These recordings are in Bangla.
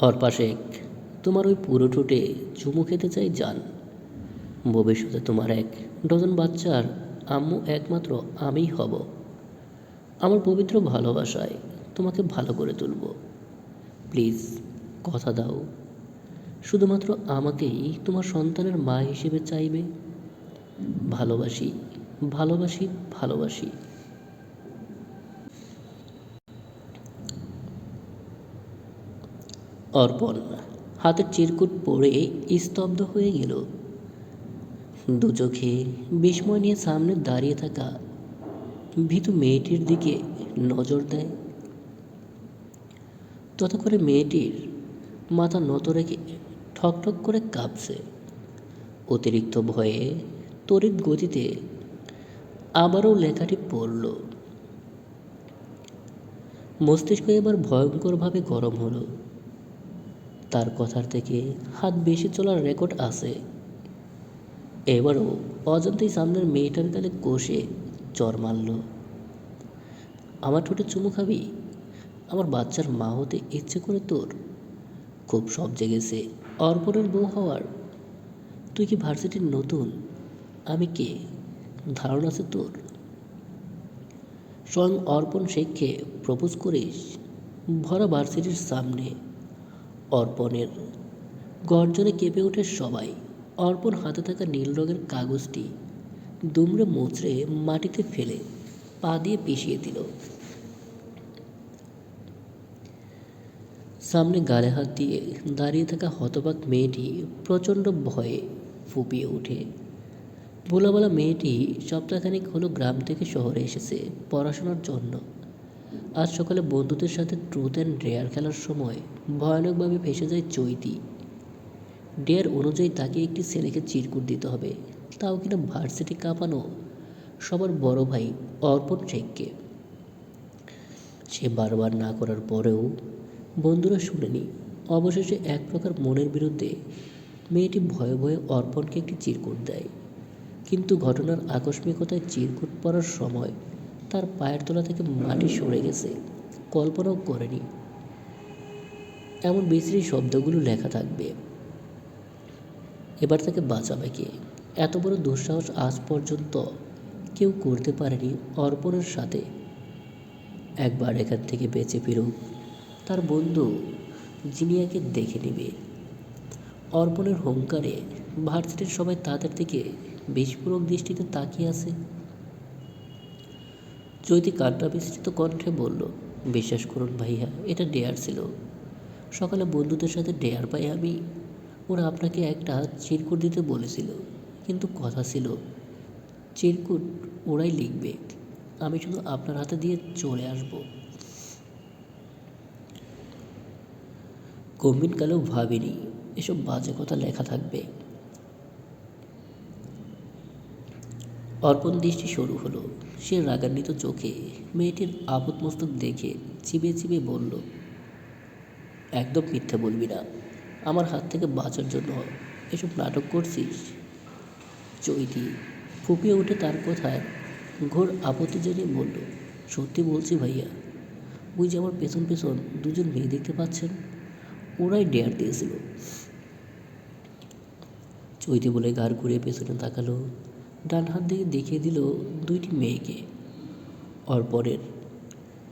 অর্পা শেখ তোমার ওই পুরো ঠোঁটে চুমু খেতে চাই জান। ভবিষ্যতে তোমার এক ডজন বাচ্চার আম্মু একমাত্র আমিই হব। আমার পবিত্র ভালোবাসায় তোমাকে ভালো করে তুলব। প্লিজ, কথা দাও। শুধুমাত্র আমাকেই তোমার সন্তানের মা হিসেবে চাইবে। ভালোবাসি ভালোবাসি ভালোবাসি। অর্পণ হাতের চিরকুট পড়ে স্তব্ধ হয়ে গেল দু চোখে বিস্ময় নিয়ে সামনে দাঁড়িয়ে থাকা ভীতু মেয়েটির দিকে নজর দেয় ততক্ষণে মেয়েটির মাথা নত রেখে ঠকঠক করে কাঁপছে অতিরিক্ত ভয়ে তড়িৎ গতিতে আবারও লেখাটি পড়ল মস্তিষ্ক এবার ভয়ঙ্করভাবে গরম হলো তার কথার থেকে হাত বেশি চলার রেকর্ড আছে। এবারও অজান্তেই সামনের মেয়েটার গালে কষে চর মারল। আমার ঠোঁটে চুমু খাবি? আমার বাচ্চার মা হতে ইচ্ছে করে তোর। খুব সব জেগেছে, অর্পণের বউ হওয়ার। তুই কি ভার্সিটির নতুন? আমি কে? ধারণা আছে তোর? স্বয়ং অর্পণ শেখকে প্রপোজ করিস ভরা ভার্সিটির সামনে। অর্পণের। গর্জনে কেঁপে ওঠে সবাই। অর্পণ হাতে থাকা নীল রঙের কাগজটি দুমড়ে মুচড়ে মাটিতে ফেলে পা দিয়ে পিষিয়ে দিল। সামনে গালে হাত দিয়ে দাঁড়িয়ে থাকা হতবাক মেয়েটি প্রচণ্ড ভয়ে ফুপিয়ে ওঠে। ভোলাবেলা মেয়েটি সপ্তাহখানিক হলো গ্রাম থেকে শহরে এসেছে পড়াশোনার জন্য। আজ সকালে বন্ধুদের সাথে ট্রুথ অ্যান্ড ডেয়ার খেলার সময় ভয়ানকভাবে ভেসে যায় চৈতি। ডেয়ার অনুযায়ী তাকে একটি ছেলেকে চিরকুট দিতে হবে, তাও কিনা ভার্সিটি কাঁপানো সবার বড় ভাই অর্পণ শেখকে। সে বারবার না করার পরেও বন্ধুরা শুনেনি। অবশেষে এক প্রকার মনের বিরুদ্ধে মেয়েটি ভয়ে ভয়ে অর্পণকে একটি চিরকুট দেয়। কিন্তু ঘটনার আকস্মিকতায় চিরকুট পড়ার সময় তার পায়ের তলা থেকে মাটি সরে গেছে। কল্পনাও করেনি। এমন বিশ্রী শব্দগুলো লেখা থাকবে। এবার তাকে বাঁচাবে কে? এত বড় দুঃসাহস আজ পর্যন্ত কেউ করতে পারেনি অর্পণের সাথে। একবার এখান থেকে বেঁচে ফিরুক, তার বন্ধু জিনিয়াকে দেখে নেবে। অর্পণের হুঙ্কারে ভার্সিটির সবাই তাদের দিকে বিস্ফোরক দৃষ্টিতে তাকিয়ে আছে। চৈতি কান্না বিস্তৃত কণ্ঠে বলল, বিশ্বাস করুন ভাইয়া, এটা ডেয়ার ছিল। সকালে বন্ধুদের সাথে ডেয়ার পাই আমি। ওরা আপনাকে একটা চিরকুট দিতে বলেছিল, কিন্তু কথা ছিল, চিরকুট ওরাই লিখবে। আমি শুধু আপনার হাতে দিয়ে চলে আসব। গম্ভীরকালেও ভাবিনি, এসব বাজে কথা লেখা থাকবে। অর্পণ দৃষ্টি শুরু হলো। সে রাগান্বিত চোখে মেয়েটির আপদ মস্তক দেখে চিবিয়ে চিবিয়ে বলল, একদম মিথ্যে বলবি না। আমার হাত থেকে বাঁচার জন্য এসব নাটক করছিস? চৈতি ফুপিয়ে উঠে তার কথায় ঘোর আপত্তি জানিয়ে বলল, সত্যি বলছি ভাইয়া, ওই যে আমার পেছন পেছন দুজন মেয়ে দেখতে পাচ্ছেন, ওরাই ডেয়ার দিয়েছিল। চৈতি বলে ঘাড় ঘুরিয়ে পেছনে তাকালো। ডান হাত দিকে দেখিয়ে দিল দুইটি মেয়েকে। অর্পণের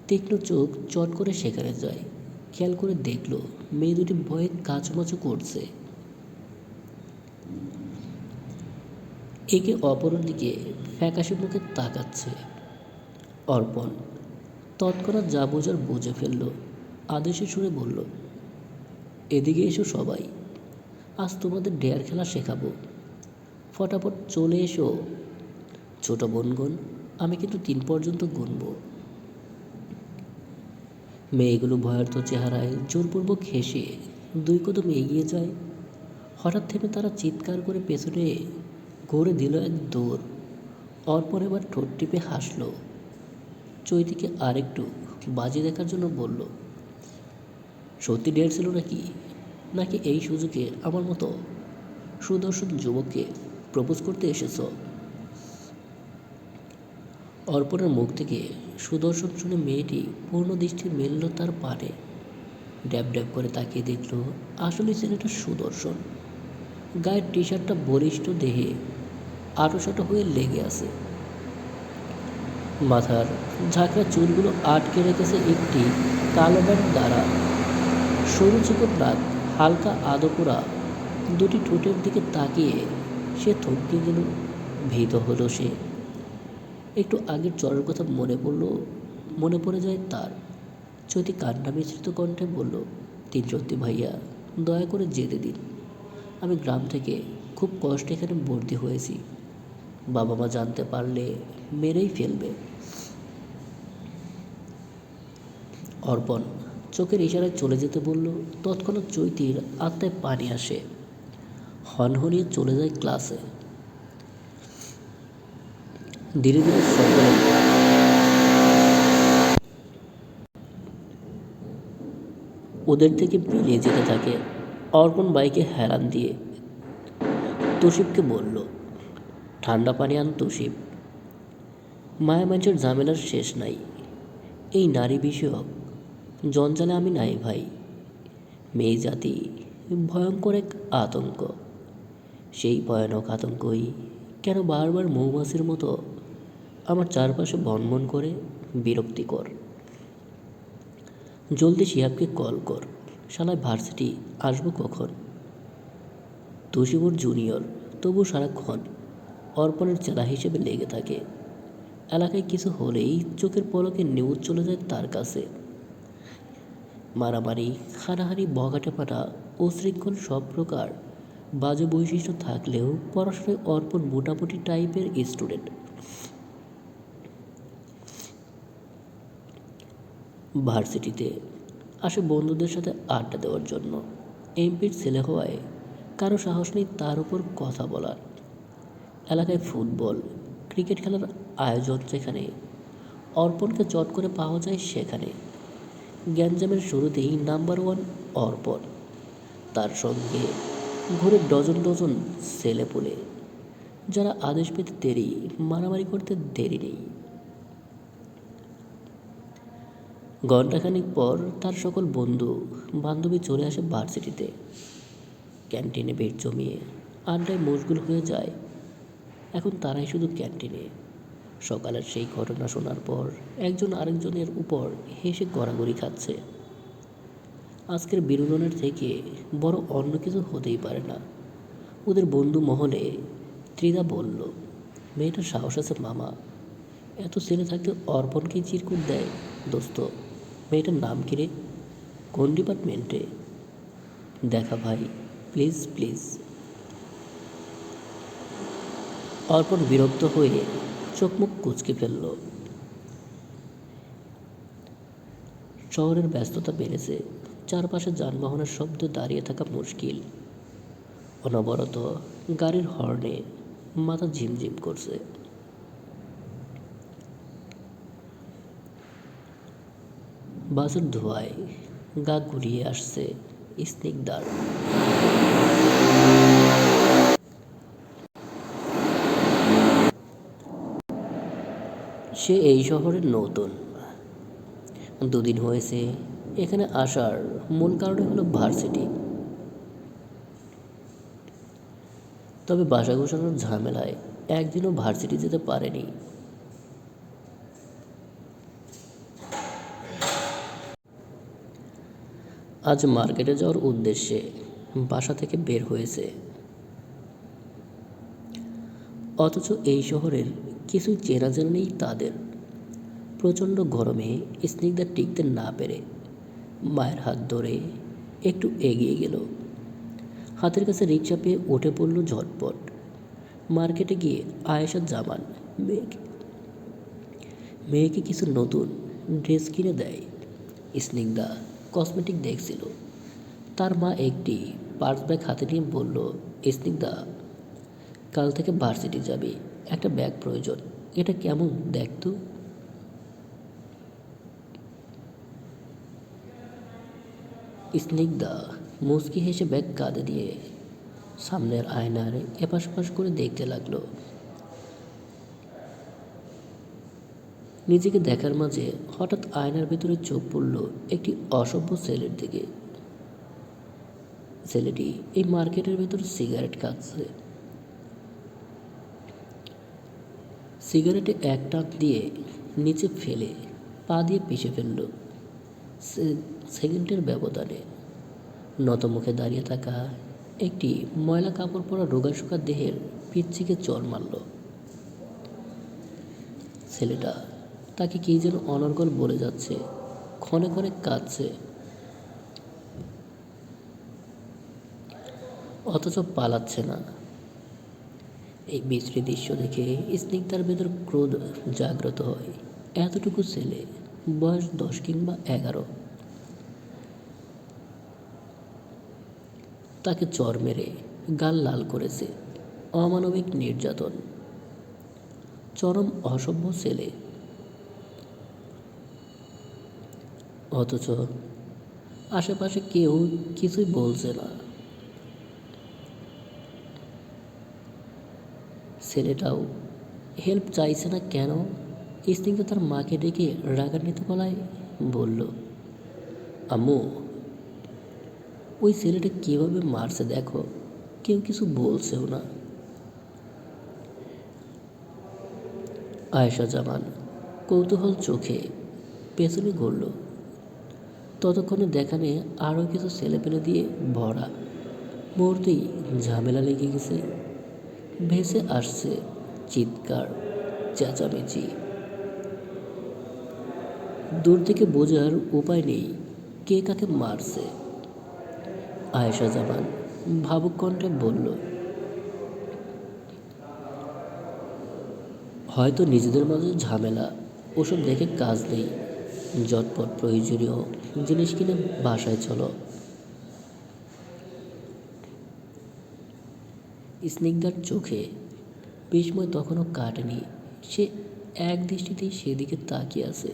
তীক্ষ্ণ চোখ চট করে সেখানে যায়। খেয়াল করে দেখল, মেয়ে দুটি ভয়ে কাচুমাচু করছে। একে অপরের দিকে ফ্যাকাশে মুখে তাকাচ্ছে। অর্পণ তৎক্ষণাৎ যা বোঝার বুঝে ফেলল, আদেশে সুরে বলল, এদিকে এসো সবাই। আজ তোমাদের ডেয়ার খেলা শেখাবো। ফটাফট চলে এসো। ছোট বোনগণ, আমি কিন্তু তিন পর্যন্ত গুনব। মেয়েগুলো ভয়ার্থ চেহারায় জোরপূর্বক হেসে দুই কদম এগিয়ে যায়। হঠাৎ থেমে তারা চিৎকার করে পেছনে ঘুরে দিল এক দৌড়। অর্পণ এবার ঠোঁট টিপে হাসল। চৈতিকে আরেকটু বাজি দেখার জন্য বলল, সত্যি ডের ছিল নাকি? নাকি এই সুযোগে আমার মতো সুদর্শন যুবককে প্রপোজ করতে এসেছ? অর্পণের মুখ থেকে সুদর্শন শুনে মেয়েটি পূর্ণ দৃষ্টি মেলল তার পানে ড্যাব ড্যাব করে তাকিয়ে দেখল, আসলে ছেলেটা সুদর্শন। গায়ের টি শার্টটা বলিষ্ঠ দেহে আটোসাটো হয়ে লেগে আছে। মাথার ঝাঁকড়া চুলগুলো আটকে রেখেছে একটি কালো ব্যাট দ্বারা। সরু চিকন নাক হালকা আদপোড়া দুটি ঠোঁটের দিকে তাকিয়ে সে থমকে গেল, ভীত হলো সে। একটু আগের চরের কথা মনে পড়ল, মনে পড়ে যায় তার। চৈতি কান্না মিশ্রিত কণ্ঠে বলল, তিন ভাইয়া, দয়া করে যেতে দিন। আমি গ্রাম থেকে খুব কষ্টে এখানে ভর্তি হয়েছি। বাবা মা জানতে পারলে মেরেই ফেলবে। অর্পণ চোখের ইশারায় চলে যেতে বলল। তৎক্ষণাৎ চৈতির আত্মায় পানি আসে। হনহনিয়ে চলে যায় ক্লাসে। ধীরে ধীরে সকলে ওদের থেকে বেরিয়ে যেতে থাকে। অর্পণ বাইকে হেলান দিয়ে তোষিবকে বলল, ঠান্ডা পানি আন তোষিব মায়ামাঞ্চের ঝামেলার শেষ নাই। এই নারী বিষয়ক। জঞ্জালে আমি নাই ভাই। মেয়ে জাতি ভয়ঙ্কর এক আতঙ্ক। সেই ভয়ানক আতঙ্কই। কেন বারবার মৌমাছির মতো? আমার চারপাশে বনবন করে বিরক্তিকর। জলদি শিহাবকে কল কর। শালায় ভার্সিটি, আসব কখন? তোষিবর জুনিয়র তবু সারাক্ষণ অর্পণের চেলা হিসেবে লেগে থাকে। এলাকায় কিছু হলেই চোখের পলকে নিউজ চলে যায় তার কাছে। মারামারি, হানাহানি ও শৃঙ্খল সব প্রকার বাজে বৈশিষ্ট্য থাকলেও পড়াশোনায় অর্পণ মোটামুটি টাইপের স্টুডেন্ট। ভার্সিটিতে আসে বন্ধুদের সাথে আড্ডা দেওয়ার জন্য। এমপির ছেলে হওয়ায় কারও সাহস নেই তার উপর কথা বলার। এলাকায় ফুটবল, ক্রিকেট খেলার আয়োজন যেখানে অর্পণকে চট করে পাওয়া যায় সেখানে। গ্যাঞ্জামের শুরুতেই নাম্বার ওয়ান অর্পণ। তার সঙ্গে ঘুরে ডজন ডজন ছেলে পুলে যারা আদেশ পেতে দেরি, মারামারি করতে দেরি নেই। ঘণ্টাখানিক পর তার সকল বন্ধু, বান্ধবী চলে আসে ভার্সিটিতে ক্যান্টিনে বেড জমিয়ে আড্ডায় মশগুল হয়ে যায়। এখন তারাই শুধু ক্যান্টিনে সকালের সেই ঘটনা শোনার পর একজন আরেকজনের উপর হেসে গড়াগড়ি খাচ্ছে। আজকের বিনোদনের থেকে বড় অন্য কিছু হতেই পারে না। ওদের বন্ধু মহলে ত্রিদা বলল, মেয়েটার সাহস আছে মামা। এত ছেলে থাকতে অর্পণকেই চিরকুট দেয়, দোস্ত। মেয়েটার নাম কি রে? কোন ডিপার্টমেন্টে? দেখা ভাই, প্লিজ প্লিজ। অর্পণ বিরক্ত হয়ে চোখ মুখ কুচকে ফেলল। শহরের ব্যস্ততা বেড়েছে। চারপাশে যানবাহনের শব্দ দাঁড়িয়ে থাকা মুশকিল। অনবরত গাড়ির হর্নে মাথা ঝিমঝিম করছে। বাসের ধোঁয়ায় গা গুলিয়ে আসছে স্নিগ্ধার সে এই শহরের নতুন। দুদিন হয়েছে এখানে আসার মূল কারণে হলো ভার্সিটি। তবে বাসা গোছানোর ঝামেলায় একদিনও ভার্সিটি যেতে পারেনি। আজ মার্কেটে যাওয়ার উদ্দেশ্যে বাসা থেকে বের হয়েছে। অথচ এই শহরের কিছু চেনা জানা নেই তাদের। প্রচণ্ড গরমে স্নিগ্ধা টিকতে না পেরে মায়ের হাত ধরে একটু এগিয়ে গেল। হাতের কাছে রিক্সা পেয়ে উঠে পড়ল ঝটপট। মার্কেটে গিয়ে আয়েশা জামান, মেয়েকে মেয়েকে কিছু নতুন ড্রেস কিনে দেয়। স্নিগ্ধা কসমেটিক দেখছিল। তার মা একটি পার্স ব্যাগ হাতে নিয়ে বলল, স্নিগ্ধা, কাল থেকে ভার্সিটি যাবে, একটা ব্যাগ প্রয়োজন, এটা কেমন দেখ স্নিগ্ধা মুচকি হেসে ব্যাগ কাঁধে দিয়ে সামনের আয়নার এপাশ ওপাশ করে দেখতে লাগল। নিজেকে দেখার মাঝে হঠাৎ আয়নার ভেতরে চোখ পড়ল একটি অসভ্য ছেলের দিকে। ছেলেটি এই মার্কেটের ভেতর সিগারেট খাচ্ছে। সিগারেটে এক টান দিয়ে নিচে ফেলে পা দিয়ে পিষে ফেলল। সেকেন্ডের ব্যবধানে। নত মুখে দাঁড়িয়ে থাকা একটি ময়লা কাপড় পরা রোগাশোকা দেহের পিচ্ছিকে চর মারল। ছেলেটা তাকে কী যেন অনর্গল বলে যাচ্ছে, ক্ষণে ক্ষণে কাঁদছে। অথচ পালাচ্ছে না। এই বিশ্রী দৃশ্য দেখে স্নিগ্ধার ভেতর ক্রোধ জাগ্রত হয়। এতটুকু ছেলে, বয়স দশ কিংবা এগারো। তাকে চর মেরে গাল লাল করেছে। অমানবিক নির্যাতন। চরম অসভ্য ছেলে। অথচ আশেপাশে কেউ কিছুই বলছে না। ছেলেটাও হেল্প চাইছে না কেন? স্নিগ্ধা তার মাকে ডেকে রাগান্বিত গলায় বলল, আম্মু ওই ছেলেটা কীভাবে মারছে দেখো, কেউ কিছু বলছেও না। আয়েশা জামান, কৌতূহল চোখে পেছনে ঘুরল। ততক্ষণে দেখানে আরও কিছু ছেলেপেলে দিয়ে ভরা মুহূর্তেই ঝামেলা লেগে গেছে। ভেসে আসছে চিৎকার, চেঁচামেচি। দূর থেকে বোঝার উপায় নেই কে কাকে মারছে। আয়েশা জামান ভাবুক কণ্ঠে বলল, হয়তো নিজেদের মাঝে ঝামেলা, ওসব দেখে কাজ নেই। জটপট প্রয়োজনীয় জিনিস কিনে বাসায় চলো। স্নিগ্ধার চোখে বিস্ময় তখনও কাটেনি, সে এক দৃষ্টিতেই সেদিকে তাকিয়ে আছে।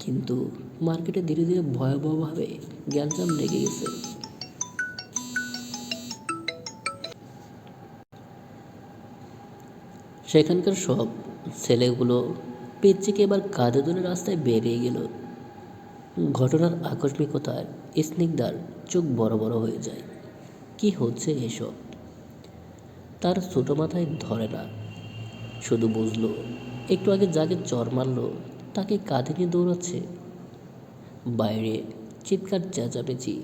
কিন্তু মার্কেটে ধীরে ধীরে ভয়াবহভাবে গ্যাঞ্জাম লেগে গেছে। সেখানকার সব ছেলেগুলো পেচ্চিকে এবার কাঁধে ধরে রাস্তায় বেরিয়ে গেল। ঘটনার আকস্মিকতায় স্নিগ্ধার চোখ বড় বড় হয়ে যায়। কি হচ্ছে এসব? তার ছোটো মাথায় ধরে না। শুধু বুঝলো, একটু আগে যাকে চর মারল, তাকে কাঁধে নিয়ে দৌড়াচ্ছে। বাইরে চিৎকার চেঁচামেচি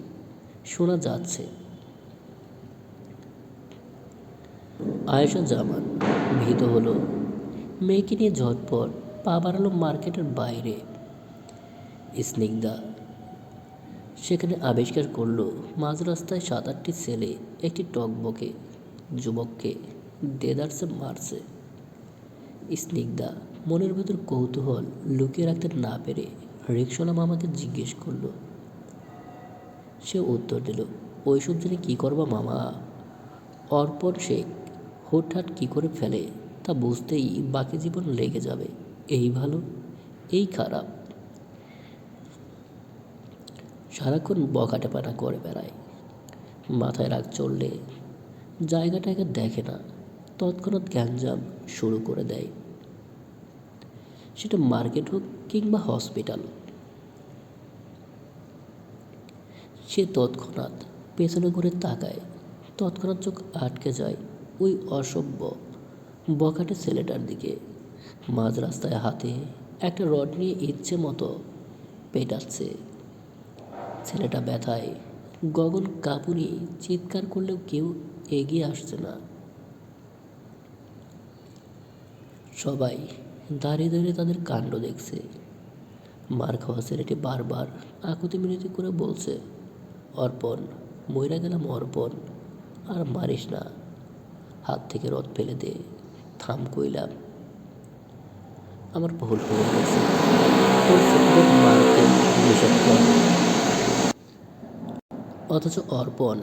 শোনা যাচ্ছে। আয়েশা জামান ভীত হলো। মেয়েকে নিয়ে ঝটপট পা বাড়ালো মার্কেটের বাইরে। স্নিগ্ধা সেখানে আবিষ্কার করল, মাঝ রাস্তায় সাত আটটি ছেলে একটি টকবকে, যুবককে দেদারসে মারছে। স্নিগ্ধা মনের ভেতর কৌতূহল লুকিয়ে রাখতে না পেরে রিক্সলা মামাকে জিজ্ঞেস করল। সে উত্তর দিল, ওইসব জেনে কী করবা মামা? অর্পণ শেখ হুটহাট কী করে ফেলে তা বুঝতেই বাকি জীবন লেগে যাবে। এই ভালো, এই খারাপ। সারাক্ষণ বকাটেপানা করে বেড়ায়। মাথায় রাগ চললে জায়গাটাকে দেখে না। তৎক্ষণাৎ গ্যাঞ্জাম শুরু করে দেয়। সেটা মার্কেট হোক কিংবা হসপিটাল। সে তৎক্ষণাৎ পেছনে ঘুরে তাকায়। তৎক্ষণাৎ চোখ আটকে যায়। ওই অসভ্য বখাটে ছেলেটার দিকে। মাঝ রাস্তায় হাতে একটা রড নিয়ে ইচ্ছে মতো পেটাচ্ছে। ছেলেটা ব্যথায় গগন কাঁপুনি চিৎকার করলেও কেউ এগিয়ে আসছে না। সবাই দাঁড়িয়ে দাঁড়িয়ে তাদের কাণ্ড দেখছে। মার খাওয়া ছেলেটি বারবার আকুতি মিনতি করে বলছে, অর্পণ, মইরা গেলাম অর্পণ, আর মারিস না। হাত থেকে রথ ফেলে দে। থাম কইলাম। আমার ভুল হয়ে গেছে। অথচ অর্পণ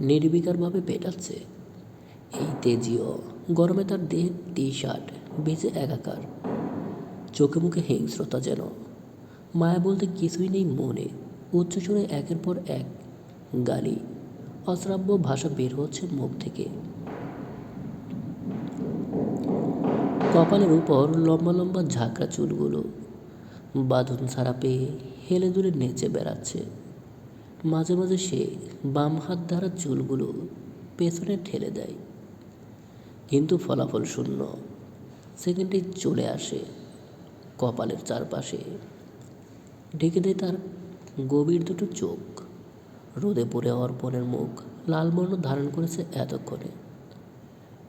নির্বিকারভাবে পেটাচ্ছে। এই তেজিও গরমে তার দেহের টি শার্ট বেঁচে একাকার। চোখে মুখে হিংস্রতা যেন। মায়া বলতে কিছুই নেই মনে। উচ্চস্বরে একের পর এক গালি। অশ্রাব্য ভাষা বের হচ্ছে মুখ থেকে। কপালের উপর লম্বা লম্বা ঝাঁকড়া চুলগুলো। বাঁধন ছাড়া পেয়ে হেলে দুলে নেচে বেড়াচ্ছে। মাঝে মাঝে সে বাম হাত দ্বারা চুলগুলো পেছনে ঠেলে দেয়। কিন্তু ফলাফল শূন্য। সেকেন্ডে চলে আসে কপালের চারপাশে। ঢেকে দেয় তার গভীর দুটো চোখ। রোদে পড়ে অর্পণের মুখ লাল বর্ণ ধারণ করেছে এতক্ষণে।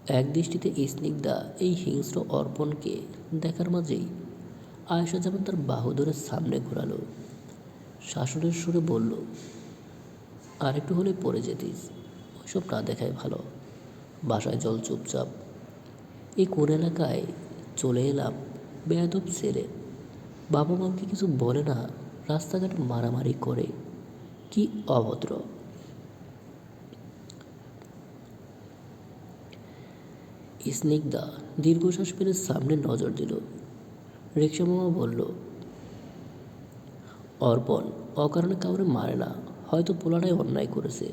এক দৃষ্টিতে স্নিগ্ধা, এই হিংস্র অর্পণকে দেখার মাঝেই আয়েশা যেমন তার বাহু ধরে সামনে ঘোরালো শাসনের সুরে বলল আর একটু হলে পড়ে যেতিস ওইসব না দেখাই ভালো। বাসায় জল চুপচাপ এই কোন এলাকায় চলে এলাম বেয়াদব ছেলে। বাবা মাকে কিছু বলে না, রাস্তাঘাটে মারামারি করে। কি অভদ্র! স্নিগ্ধা দীর্ঘশ্বাস ফেলে সামনে নজর দিল। রিক্সা মামা বলল, অর্পণ, অকারণে কাউরে মারে না। হয়তো পোলাটাই অন্যায় করেছে।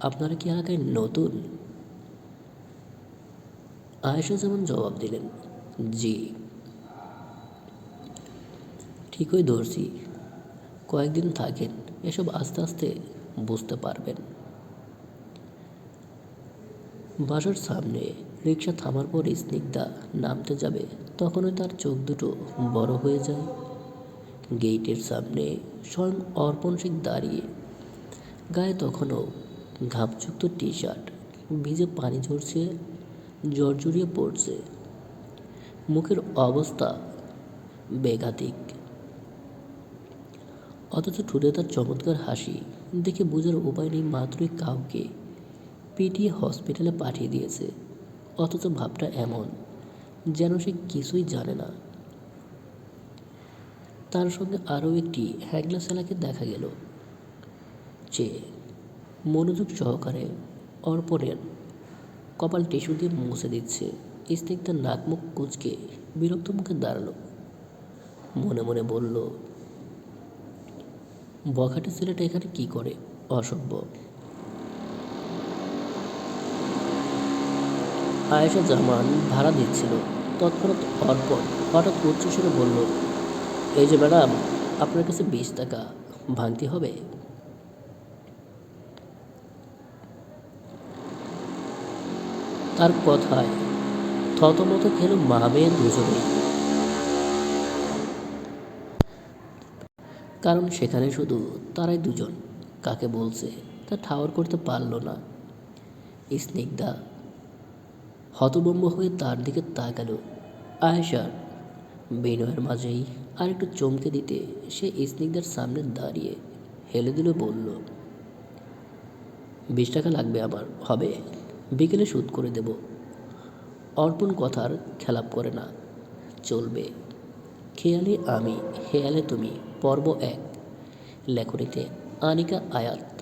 আপনারা কি এলাকায় নতুন? আয়েশা যেমন জবাব দিলেন, জি। ঠিকই ধরছি। কয়েকদিন থাকেন, এসব আস্তে আস্তে বুঝতে পারবেন। বাসার সামনে রিক্সা থামার পর স্নিগ্ধা নামতে যাবে। তখনই তার চোখ দুটো বড় হয়ে যায়। গেইটের সামনে স্বয়ং অর্পণ সিং দাঁড়িয়ে। গায়ে তখনও ঘাপযুক্ত টি শার্ট ভিজে পানি ঝরছে, জর্জরিয়ে পড়ছে। মুখের অবস্থা বেঘাতিক। অথচ ঠুটে তার চমৎকার হাসি, দেখে বোঝার উপায় নেই মাত্রই কাউকে। পিটিয়ে হসপিটালে পাঠিয়ে দিয়েছে। অথচ ভাবটা এমন যেন সে কিছুই জানে না। তার সঙ্গে আরও একটি হ্যাংলা সেলাকে দেখা গেল, যে মনোযোগ সহকারে অর্পণের কপাল টিস্যু দিয়ে মুছে দিচ্ছে। স্নিগ্ধার নাক মুখ কুচকে বিরক্ত মুখে দাঁড়াল। মনে মনে বলল, বখাটে ছেলেটা এখানে কি করে? অসভ্য। আয়েশা জামান ভাড়া দিচ্ছিল। তৎক্ষণাৎ অর্পণ হঠাৎ উচ্চস্বরে বলল, এই যে ম্যাডাম, আপনার কাছে বিশ টাকা। ভাঙতি হবে? তার কথায় থতমত খেল মা মেয়ে দুজনেই। কারণ সেখানে শুধু তারাই দুজন। কাকে বলছে তা ঠাওর করতে পারল না। স্নিগ্ধা হতবম্ব হয়ে তার দিকে তাকালো। আয়েশার বিনয়ের মাঝেই আর একটু চমকে দিতে সে স্নিগ্ধার সামনে দাঁড়িয়ে হেলে দিল, বলল, বিশ টাকা লাগবে আমার, হবে। বিকেলে শোধ করে দেব। অর্পণ কথার খেলাপ করে না, চলবে। খেয়ালে আমি, হেয়ালে তুমি, পর্ব এক। লেখনীতে আনিকা আয়াত